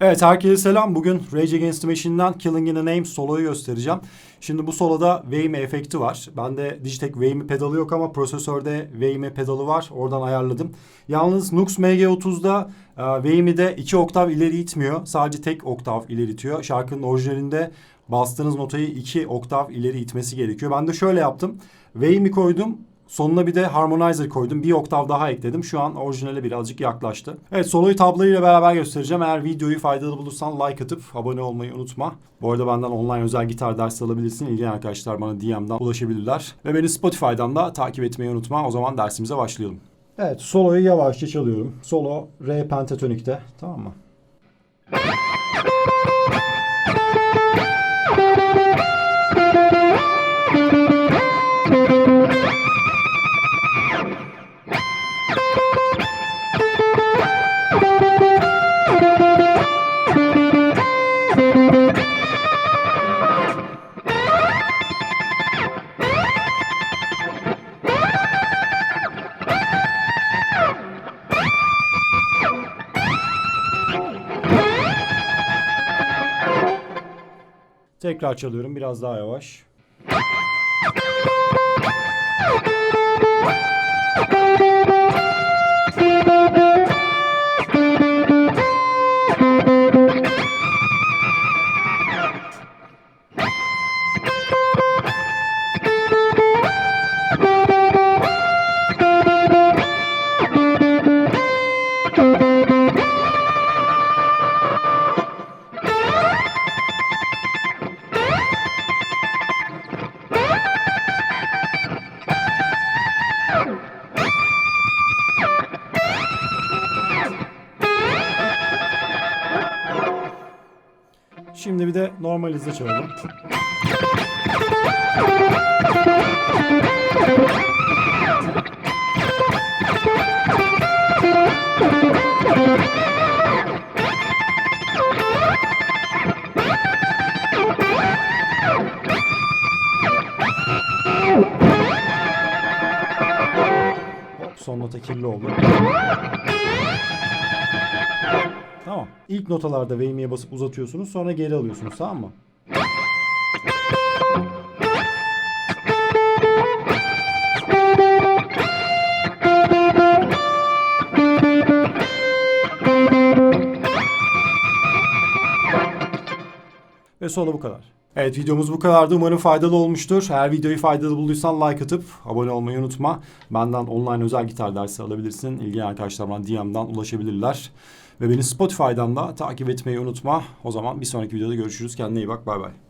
Evet herkese selam. Bugün Rage Against the Machine'den Killing in the Name soloyu göstereceğim. Şimdi bu soloda Whammy efekti var. Bende Digitech Whammy pedalı yok ama prosesörde Whammy pedalı var. Oradan ayarladım. Yalnız Nux MG30'da e, Whammy'de 2 oktav ileri itmiyor. Sadece tek oktav ileri itiyor. Şarkının orijinalinde bastığınız notayı 2 oktav ileri itmesi gerekiyor. Ben de şöyle yaptım. Whammy koydum. Sonuna bir de harmonizer koydum. Bir oktav daha ekledim. Şu an orijinale birazcık yaklaştı. Evet soloyu tabloyla beraber göstereceğim. Eğer videoyu faydalı bulursan like atıp abone olmayı unutma. Bu arada benden online özel gitar dersi alabilirsin. İlgili arkadaşlar bana DM'den ulaşabilirler. Ve beni Spotify'dan da takip etmeyi unutma. O zaman dersimize başlayalım. Evet soloyu yavaşça çalıyorum. Solo re pentatonikte. Tamam mı? Tekrar çalıyorum biraz daha yavaş. Şimdi bir de normal hızla çalalım. Son nota kirli. Tamam. İlk notalarda Whamy'ye basıp uzatıyorsunuz sonra geri alıyorsunuz tamam mı? Ve solo bu kadar. Evet videomuz bu kadardı. Umarım faydalı olmuştur. Eğer videoyu faydalı bulduysan like atıp abone olmayı unutma. Benden online özel gitar dersi alabilirsin. İlgili arkadaşlar bana DM'den ulaşabilirler. Ve beni Spotify'dan da takip etmeyi unutma. O zaman bir sonraki videoda görüşürüz. Kendine iyi bak. Bay bay.